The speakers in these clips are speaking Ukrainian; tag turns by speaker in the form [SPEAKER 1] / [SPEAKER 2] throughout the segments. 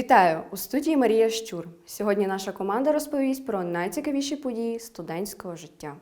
[SPEAKER 1] Вітаю у студії Марія Щур. Сьогодні наша команда розповість про найцікавіші події студентського життя.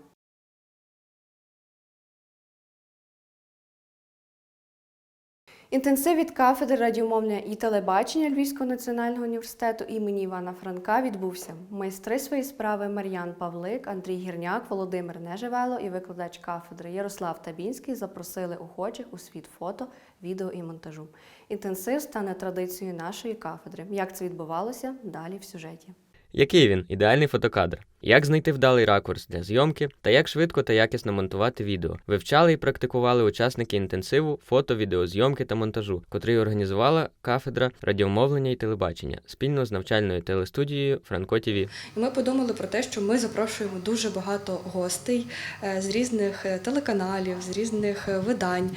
[SPEAKER 1] Інтенсив від кафедри радіомовлення і телебачення Львівського національного університету імені Івана Франка відбувся. Майстри своєї справи Мар'ян Павлик, Андрій Гірняк, Володимир Нежевело і викладач кафедри Ярослав Табінський запросили охочих у світ фото, відео і монтажу. Інтенсив стане традицією нашої кафедри. Як це відбувалося? Далі в сюжеті.
[SPEAKER 2] Який він ідеальний фотокадр? Як знайти вдалий ракурс для зйомки та як швидко та якісно монтувати відео? Вивчали і практикували учасники інтенсиву фото, відеозйомки та монтажу, котрий організувала кафедра радіомовлення і телебачення спільно з навчальною телестудією Франко ТІВІ.
[SPEAKER 1] Ми подумали про те, що ми запрошуємо дуже багато гостей е, з різних е, телеканалів, з різних е, видань.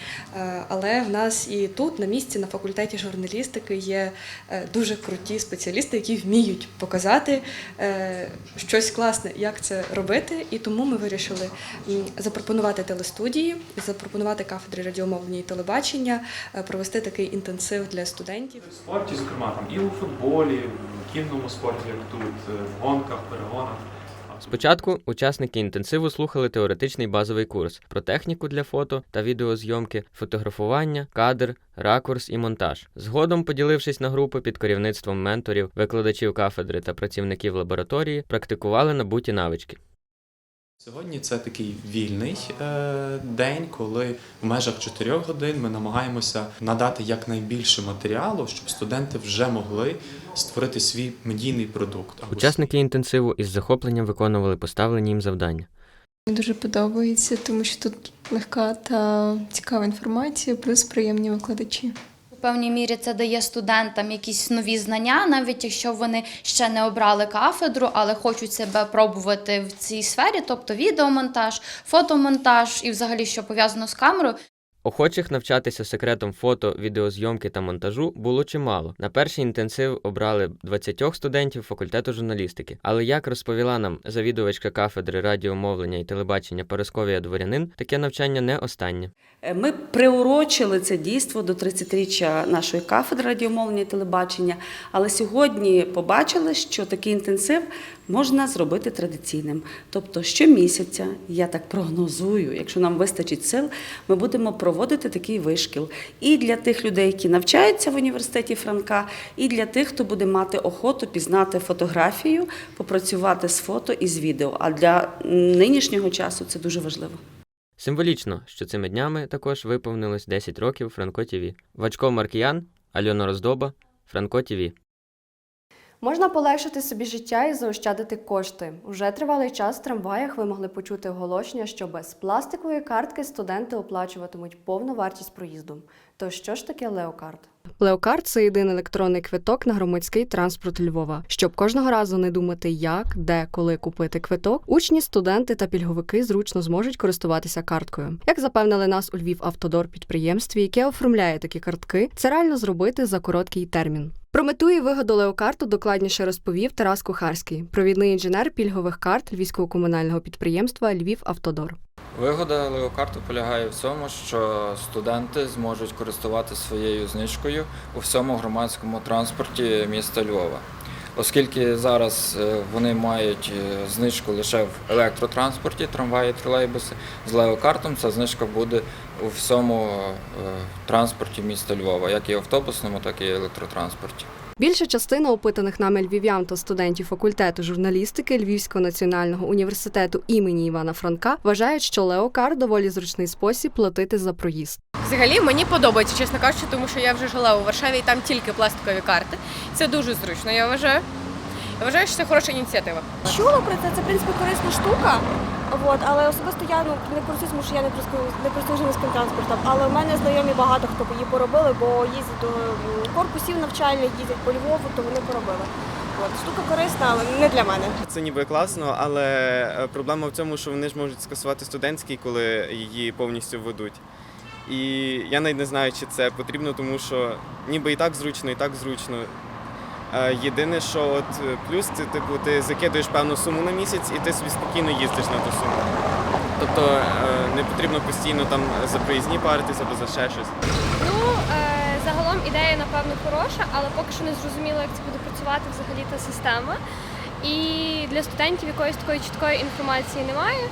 [SPEAKER 1] Але в нас і тут, на місці, на факультеті журналістики, є дуже круті спеціалісти, які вміють показати щось класне, як це робити. І тому ми вирішили запропонувати телестудії, запропонувати кафедри радіомовлення і телебачення, е, провести такий інтенсив для студентів.
[SPEAKER 3] В спорті, зокрема, там і у футболі, в кінному спорті, як тут, е, в гонках, перегонах.
[SPEAKER 2] Спочатку учасники інтенсиву слухали теоретичний базовий курс про техніку для фото та відеозйомки, фотографування, кадр, ракурс і монтаж. Згодом, поділившись на групи під керівництвом менторів, викладачів кафедри та працівників лабораторії, практикували набуті навички.
[SPEAKER 4] Сьогодні це такий вільний е, день, коли в межах 4 годин ми намагаємося надати якнайбільше матеріалу, щоб студенти вже могли створити свій медійний продукт.
[SPEAKER 2] Учасники інтенсиву із захопленням виконували поставлені їм завдання.
[SPEAKER 5] Мені дуже подобається, тому що тут легка та цікава інформація, плюс приємні викладачі.
[SPEAKER 6] Певній мірі це дає студентам якісь нові знання, навіть якщо вони ще не обрали кафедру, але хочуть себе пробувати в цій сфері, тобто відеомонтаж, фотомонтаж і взагалі що пов'язано з камерою.
[SPEAKER 2] Охочих навчатися секретом фото, відеозйомки та монтажу було чимало. На перший інтенсив обрали 20 студентів факультету журналістики. Але як розповіла нам завідувачка кафедри радіомовлення і телебачення Парасковія Дворянин, таке навчання не останнє.
[SPEAKER 7] Е, Ми приурочили це дійство до 30-річчя нашої кафедри радіомовлення і телебачення, але сьогодні побачили, що такий інтенсив можна зробити традиційним. Тобто щомісяця, я так прогнозую, якщо нам вистачить сил, ми будемо проводити такий вишкіл і для тих людей, які навчаються в університеті Франка, і для тих, хто буде мати охоту пізнати фотографію, попрацювати з фото і з відео. А для нинішнього часу це дуже важливо.
[SPEAKER 2] Символічно, що цими днями також виповнилось 10 років Франко ТІВІ. Вачко Маркіян, Альона Роздоба, Франко ТІВІ.
[SPEAKER 1] Можна полегшити собі життя і заощадити кошти. Уже тривалий час в трамваях ви могли почути оголошення, що без пластикової картки студенти оплачуватимуть повну вартість проїзду. То що ж таке леокарт? Леокарт це єдиний електронний квиток на громадський транспорт Львова. Щоб кожного разу не думати, як, де, коли купити квиток, учні, студенти та пільговики зручно зможуть користуватися карткою. Як запевнили нас у Львів Автодор підприємстві, яке оформляє такі картки, це реально зробити за короткий термін. Про мету і вигоду леокарту докладніше розповів Тарас Кухарський, провідний інженер пільгових карт Львівського комунального підприємства Львів Автодор.
[SPEAKER 8] Вигода леокарту полягає в цьому, що студенти зможуть користуватися своєю знижкою у всьому громадському транспорті міста Львова. Оскільки зараз е, вони мають е, знижку лише в електротранспорті, трамваї, тролейбуси, з леокартом ця знижка буде у всьому е, транспорті міста Львова, як і автобусному, так і електротранспорті.
[SPEAKER 1] Більша частина опитаних нами львів'ян та студентів факультету журналістики Львівського національного університету імені Івана Франка вважають, що леокар доволі зручний спосіб платити за проїзд.
[SPEAKER 9] Взагалі мені подобається, чесно кажучи, тому що я вже жила у Варшаві і там тільки пластикові карти. Це дуже зручно, я вважаю. Я вважаю, що це хороша ініціатива.
[SPEAKER 10] Чула про це, це в принципі корисна штука. От, але особисто я ну, не користуюсь, тому що я не користуюсь, не користуюсь міським транспортом. Але в мене знайомі багато хто її поробили, бо їздять до корпусів навчальних, їздять по Львову, то вони поробили. От, штука корисна, але не для мене.
[SPEAKER 11] Це ніби класно, але е, проблема в цьому, що вони ж можуть скасувати студентський, коли її повністю введуть. І я навіть не знаю, чи це потрібно, тому що ніби і так зручно, і так зручно. Е, Єдине, що от е, плюс це типу ти закидуєш певну суму на місяць і ти собі спокійно їздиш на ту суму. Тобто е, не потрібно постійно там за проїзні паритися або за ще щось.
[SPEAKER 12] Ну,
[SPEAKER 13] загалом ідея, напевно, хороша, але поки що не зрозуміло, як це буде працювати взагалі та система. І для студентів якоїсь такої чіткої інформації немає.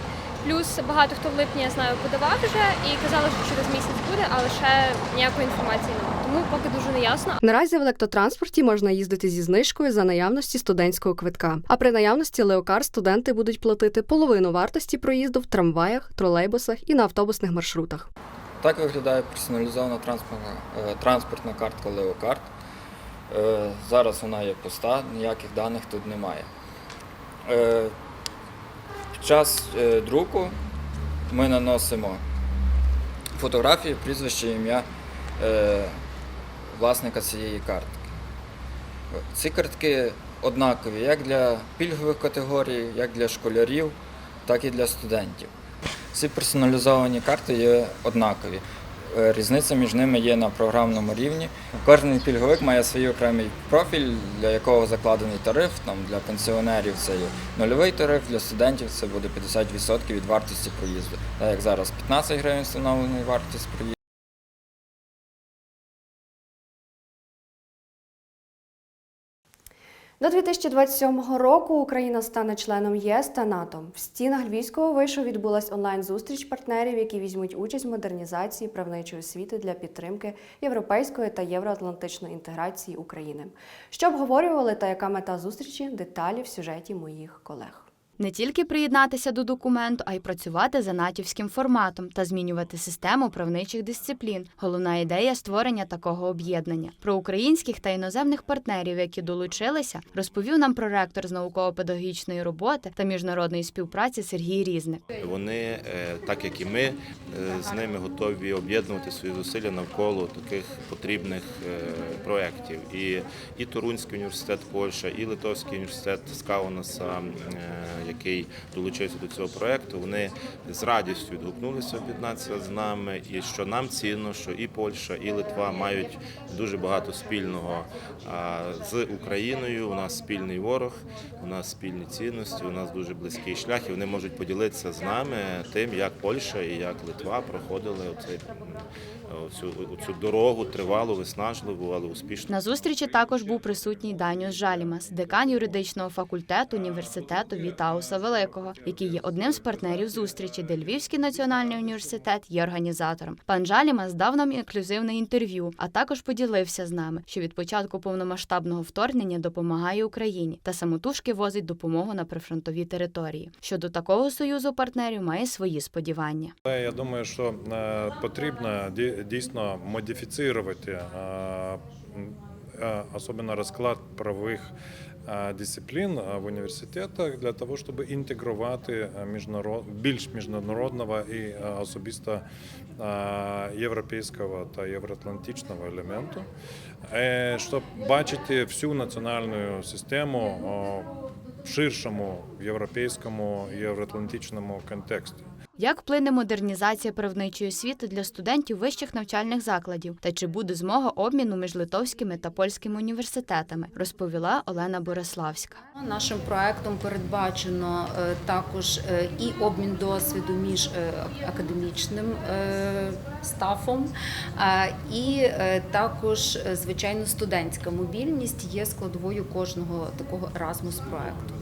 [SPEAKER 13] Плюс багато хто в липні я знаю подавав вже і казали, що через місяць буде, але ще ніякої інформації немає. Тому поки дуже неясно.
[SPEAKER 1] Наразі в електротранспорті можна їздити зі знижкою за наявності студентського квитка. А при наявності леокар студенти будуть платити половину вартості проїзду в трамваях, тролейбусах і на автобусних маршрутах.
[SPEAKER 8] Так виглядає персоналізована транспортна, е, транспортна картка Леокарт. Е, Зараз вона є пуста, ніяких даних тут немає. Е, час е, друку ми наносимо фотографію, прізвище, ім'я е, власника цієї картки. Ці картки однакові як для пільгових категорій, як для школярів, так і для студентів. Ці персоналізовані карти є однакові. Е, Різниця між ними є на програмному рівні. Кожен пільговик має свій окремий профіль, для якого закладений тариф. Там для пенсіонерів це є нульовий тариф, для студентів це буде 50% від вартості проїзду. Так як зараз 15 гривень встановлений вартість проїзду.
[SPEAKER 1] До 2027 року Україна стане членом єС та НАТО. В стінах Львівського вишу відбулась онлайн-зустріч партнерів, які візьмуть участь в модернізації правничої освіти для підтримки європейської та євроатлантичної інтеграції України. Що обговорювали та яка мета зустрічі? Деталі в сюжеті моїх колег.
[SPEAKER 12] Не тільки приєднатися до документу, а й працювати за натівським форматом та змінювати систему правничих дисциплін. Головна ідея створення такого об'єднання. Про українських та іноземних партнерів, які долучилися, розповів нам проректор з науково-педагогічної роботи та міжнародної співпраці Сергій Різник.
[SPEAKER 14] Вони, е, так як і ми, е, з ними готові об'єднувати свої зусилля навколо таких потрібних е, проєктів. І, і Торунський університет Польща, і Литовський університет з Каунаса, е, який долучився до цього проєкту, вони з радістю відгукнулися об'єднатися з нами. І що нам цінно, що і Польща, і Литва мають дуже багато спільного з Україною. У нас спільний ворог, у нас спільні цінності, у нас дуже близький шлях, і вони можуть поділитися з нами тим, як Польща і як Литва проходили оцей, оцю, оцю дорогу тривалу, виснажливу, але успішну.
[SPEAKER 12] На зустрічі також був присутній Даніус Жалімас, декан юридичного факультету університету Вітауса Великого, який є одним з партнерів зустрічі, де Львівський національний університет є організатором. Пан Жалімас дав нам інклюзивне інтерв'ю, а також поділився з нами, що від початку повномасштабного вторгнення допомагає Україні та самотужки возить допомогу на прифронтові території. Щодо такого союзу партнерів має свої сподівання.
[SPEAKER 15] Я думаю, що е, потрібно ді- дійсно модифіцирувати е, е, особливо розклад правових дисциплін е, в університетах для того, щоб інтегрувати е, міжнарод... більш міжнародного і е, особисто е, європейського та євроатлантичного елементу, е, щоб бачити всю національну систему в ширшому європейському євроатлантичному контексті.
[SPEAKER 12] Як вплине модернізація правничої освіти для студентів вищих навчальних закладів та чи буде змога обміну між литовськими та польськими університетами, розповіла Олена Бориславська.
[SPEAKER 6] Нашим проектом передбачено е, також е, і обмін досвіду між е, академічним стафом, і також, звичайно, студентська мобільність є складовою кожного такого Erasmus проекту.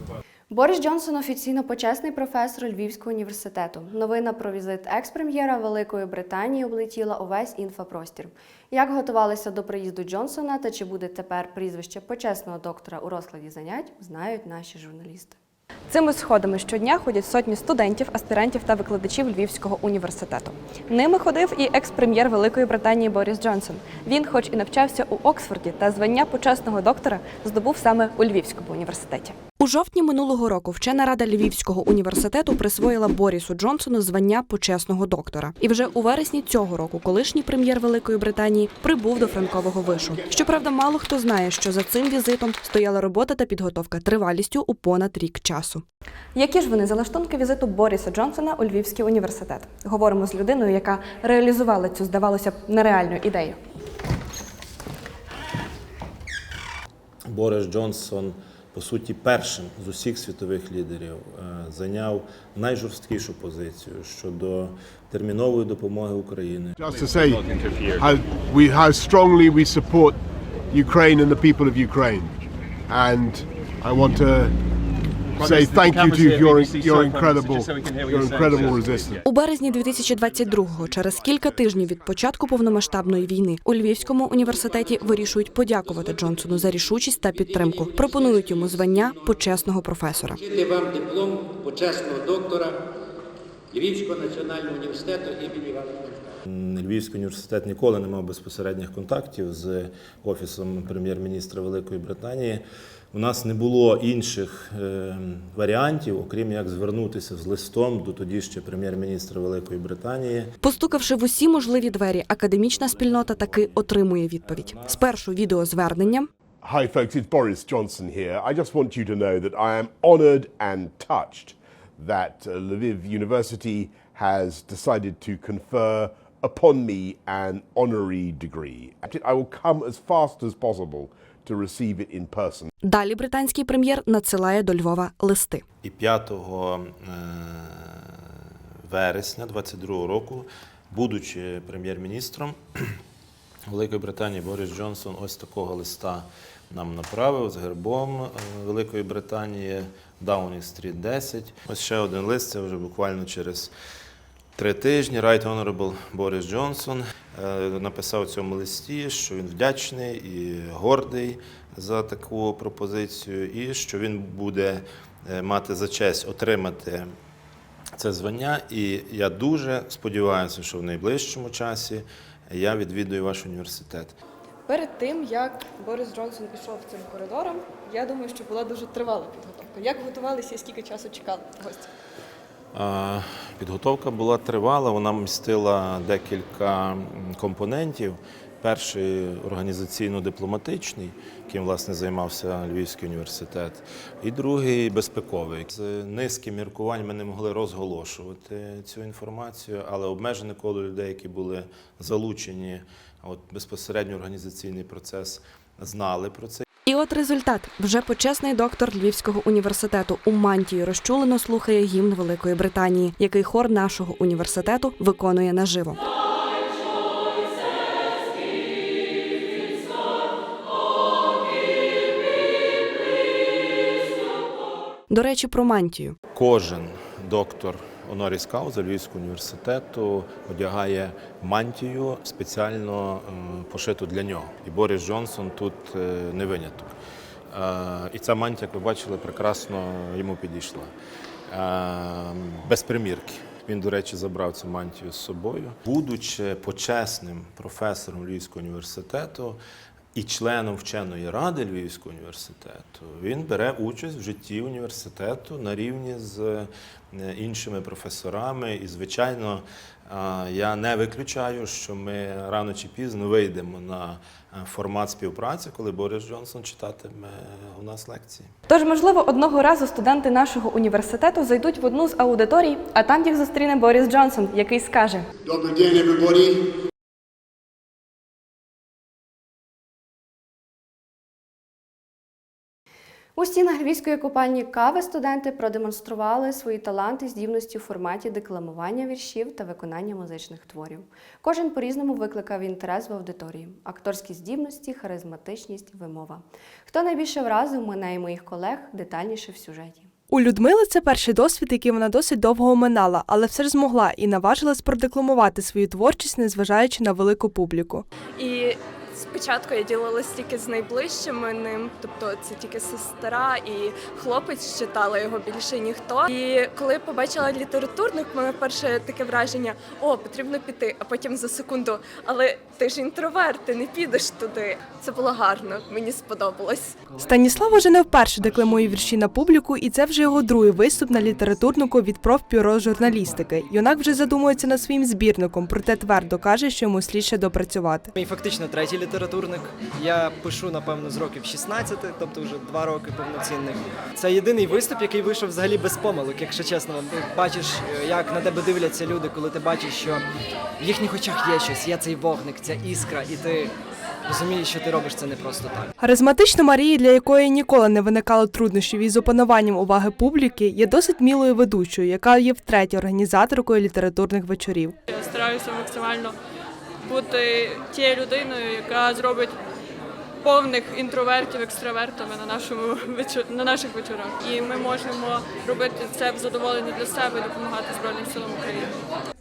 [SPEAKER 1] Борис Джонсон офіційно почесний професор Львівського університету. Новина про візит екс-прем'єра Великої Британії облетіла увесь інфопростір. Як готувалися до приїзду Джонсона та чи буде тепер прізвище почесного доктора у розкладі занять, знають наші журналісти.
[SPEAKER 16] Цими сходами щодня ходять сотні студентів, аспірантів та викладачів Львівського університету. Ними ходив і екс-прем'єр Великої Британії Борис Джонсон. Він, хоч і навчався у Оксфорді, та звання почесного доктора здобув саме у Львівському університеті. Жовтні минулого року вчена рада Львівського університету присвоїла Борісу Джонсону звання почесного доктора. І вже у вересні цього року колишній прем'єр Великої Британії прибув до Франкового вишу. Щоправда, мало хто знає, що за цим візитом стояла робота та підготовка тривалістю у понад рік часу. Які ж вони залаштунки візиту Боріса Джонсона у Львівський університет? Говоримо з людиною, яка реалізувала цю, здавалося б, нереальну ідею.
[SPEAKER 17] Борис Джонсон
[SPEAKER 14] по суті, першим з усіх світових лідерів е, зайняв найжорсткішу позицію щодо термінової допомоги Україні.
[SPEAKER 18] Just to say how we how strongly we support Ukraine and the people of Ukraine, and I want to say thank you to your your incredible your incredible resistance.
[SPEAKER 16] У березні 2022-го, через кілька тижнів від початку повномасштабної війни, у Львівському університеті вирішують подякувати Джонсону за рішучість та підтримку. Пропонують йому звання почесного професора.
[SPEAKER 19] Вам диплом почесного доктора Львівського національного університету імені Івана Франка.
[SPEAKER 14] Львівський університет ніколи не мав безпосередніх контактів з офісом прем'єр-міністра Великої Британії. У нас не було інших е, варіантів, окрім як звернутися з листом до тоді ще прем'єр-міністра Великої Британії.
[SPEAKER 16] Постукавши в усі можливі двері, академічна спільнота таки отримує відповідь. Спершу відеозверненням,
[SPEAKER 18] Hi, folks. It's Boris Johnson here. I just want you to know that I am honoured and touched that uh, Lviv University has decided to confer upon me an honorary degree. I will come as fast as possible to receive it in person.
[SPEAKER 16] далі британський прем'єр надсилає до Львова листи.
[SPEAKER 14] І 5 е, вересня 22 року, будучи прем'єр-міністром Великої Британії Борис Джонсон ось такого листа нам направив з гербом е, Великої Британії Даунінг Стріт 10. Ось ще один лист, це вже буквально через три тижні. Right Honorable Борис Джонсон е, написав в цьому листі, що він вдячний і гордий за таку пропозицію, і що він буде е, мати за честь отримати це звання. І я дуже сподіваюся, що в найближчому часі я відвідую ваш університет.
[SPEAKER 16] Перед тим як Борис Джонсон пішов цим коридором, я думаю, що була дуже тривала підготовка. Як готувалися і скільки часу чекали гості?
[SPEAKER 14] Підготовка була тривала, вона містила декілька компонентів. Перший організаційно-дипломатичний, яким власне займався Львівський університет, і другий безпековий. З низки міркувань ми не могли розголошувати цю інформацію, але обмежене коло людей, які були залучені, от безпосередньо організаційний процес, знали про це.
[SPEAKER 16] І от результат вже почесний доктор Львівського університету у мантії розчулено слухає гімн Великої Британії, який хор нашого університету виконує наживо. До речі, про мантію.
[SPEAKER 14] Кожен доктор Оноріс Кауза Львівського університету одягає мантію спеціально е, пошиту для нього. І Борис Джонсон тут е, не виняток. Е, І ця мантія, як ви бачили, прекрасно йому підійшла. Без примірки. Він, до речі, забрав цю мантію з собою. Будучи почесним професором Львівського університету і членом вченої ради Львівського університету, він бере участь в житті університету на рівні з е, іншими професорами. І, звичайно, е, я не виключаю, що ми рано чи пізно вийдемо на е, формат співпраці, коли Борис Джонсон читатиме у нас лекції.
[SPEAKER 16] Тож, можливо, одного разу студенти нашого університету зайдуть в одну з аудиторій, а там їх зустріне Борис Джонсон, який скаже:
[SPEAKER 18] Добрий день, everybody.
[SPEAKER 1] У стінах львівської купальні кави студенти продемонстрували свої таланти і здібності у форматі декламування віршів та виконання музичних творів. Кожен по-різному викликав інтерес в аудиторії: акторські здібності, харизматичність, вимова. Хто найбільше вразив мене і моїх колег детальніше в сюжеті.
[SPEAKER 20] У Людмили це перший досвід, який вона досить довго оминала, але все ж змогла і наважилась продекламувати свою творчість, незважаючи на велику публіку.
[SPEAKER 5] І спочатку я ділилась тільки з найближчими ним, тобто це тільки сестра і хлопець читала його більше ніхто. І коли побачила літературник, мене перше таке враження: о, потрібно піти. А потім за секунду, але ти ж інтроверт, ти не підеш туди. Це було гарно, мені сподобалось.
[SPEAKER 20] Станіслав уже не вперше декламує вірші на публіку, і це вже його другий виступ на літературнику від профбюро журналістики. Юнак вже задумується над своїм збірником, проте твердо каже, що йому слід ще допрацювати.
[SPEAKER 21] Мій фактично третій літературник. Я пишу, напевно, з років 16, тобто вже два роки повноцінних. Це єдиний виступ, який вийшов взагалі без помилок, якщо чесно. Ти бачиш, е, як на тебе дивляться люди, коли ти бачиш, що в їхніх очах є щось, є цей вогник, ця іскра, і ти розумієш, що ти робиш це не просто так.
[SPEAKER 20] Харизматична Марія, для якої ніколи не виникало труднощів із опануванням уваги публіки, є досить мілою ведучою, яка є втретє організаторкою літературних вечорів.
[SPEAKER 13] Я стараюся максимально бути тією людиною, яка зробить повних інтровертів екстравертами на нашому на наших вечорах. І ми можемо робити це в задоволення для себе допомагати Збройним силам України.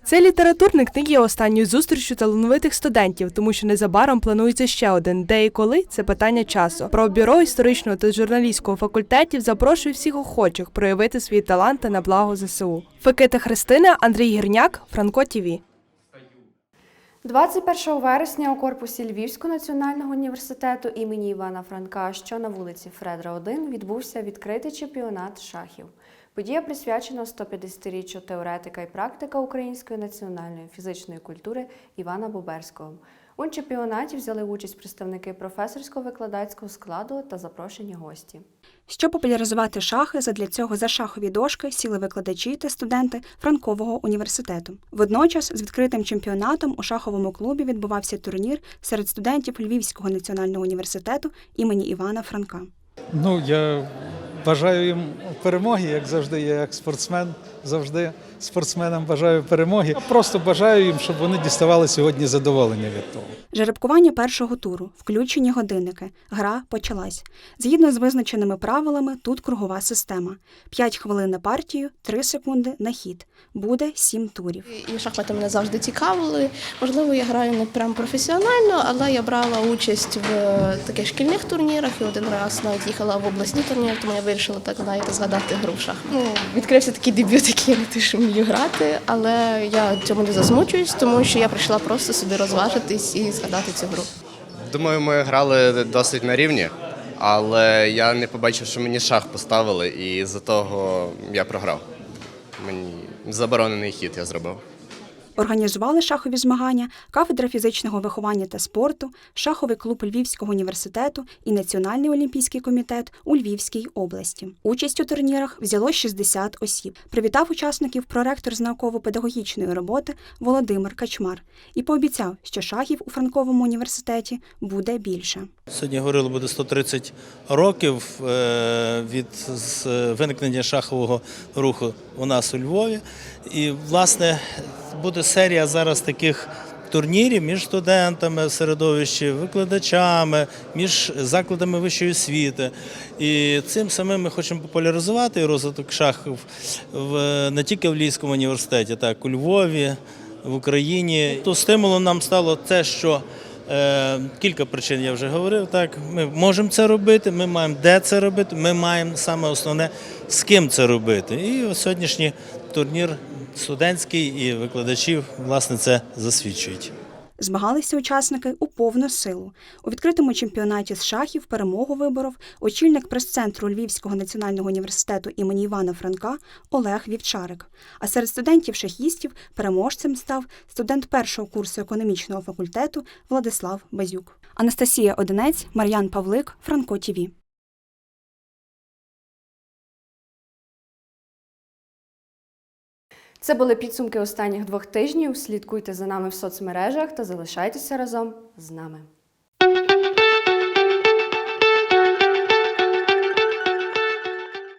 [SPEAKER 20] Цей літературник не є останньою зустрічю талановитих студентів, тому що незабаром планується ще один. Де і коли це питання часу. Про бюро історичного та журналістського факультетів запрошує всіх охочих проявити свої таланти на благо ЗСУ. Фекита Христина, Андрій Гірняк, Франко ТІВІ.
[SPEAKER 1] 21 вересня у корпусі Львівського національного університету імені Івана Франка, що на вулиці Фредра 1, відбувся відкритий чемпіонат шахів. Подія присвячена 150-річчю теоретика і практика української національної фізичної культури Івана Боберського. У чемпіонаті взяли участь представники професорсько-викладацького складу та запрошені гості.
[SPEAKER 22] Щоб популяризувати шахи, задля цього за шахові дошки сіли викладачі та студенти Франкового університету. Водночас з відкритим чемпіонатом у шаховому клубі відбувався турнір серед студентів Львівського національного університету імені Івана Франка.
[SPEAKER 23] Ну, я бажаю їм перемоги, як завжди. Я як спортсмен завжди спортсменам бажаю перемоги. Я просто бажаю їм, щоб вони діставали сьогодні задоволення від того.
[SPEAKER 22] Жеребкування першого туру, включені годинники. Гра почалась. Згідно з визначеними правилами, тут кругова система: 5 хвилин на партію, 3 секунди на хід. Буде 7 турів.
[SPEAKER 24] І шахмати мене завжди цікавили. Можливо, я граю не прям професіонально, але я брала участь в е, таких шкільних турнірах і один раз навіть їхала в обласні турніри, тому я вирішила так знаєте, згадати гру в шах. Ну, відкрився такий дебют, який я не те, що вмію грати, але я цьому не засмучуюсь, тому що я прийшла просто сюди розважитись і згадати цю гру.
[SPEAKER 25] Думаю, ми грали досить на рівні, але я не побачив, що мені шах поставили, і з-за того я програв. Мені заборонений хід я зробив.
[SPEAKER 22] Організували шахові змагання кафедра фізичного виховання та спорту, шаховий клуб Львівського університету і Національний олімпійський комітет у Львівській області. Участь у турнірах взяло 60 осіб. Привітав учасників проректор з науково-педагогічної роботи Володимир Качмар і пообіцяв, що шахів у Франковому університеті буде більше.
[SPEAKER 26] Сьогодні говорили, буде 130 років е, від виникнення шахового руху у нас у Львові. І, власне, буде серія зараз таких турнірів між студентами середовищі, викладачами, між закладами вищої освіти. І цим самим ми хочемо популяризувати розвиток шахів не тільки в Львівському університеті, так, у Львові, в Україні. То стимулом нам стало те, що Е, кілька причин я вже говорив. Так, ми можемо це робити, ми маємо де це робити, ми маємо саме основне з ким це робити. І сьогоднішній турнір студентський і викладачів власне це засвідчують.
[SPEAKER 22] Змагалися учасники у повну силу. У відкритому чемпіонаті з шахів перемогу виборов очільник прес-центру Львівського національного університету імені Івана Франка Олег Вівчарик. А серед студентів-шахістів переможцем став студент першого курсу економічного факультету Владислав Базюк. Анастасія Одинець, Мар'ян Павлик, Франко ТІВІ.
[SPEAKER 1] Це були підсумки останніх двох тижнів. Слідкуйте за нами в соцмережах та залишайтеся разом з нами.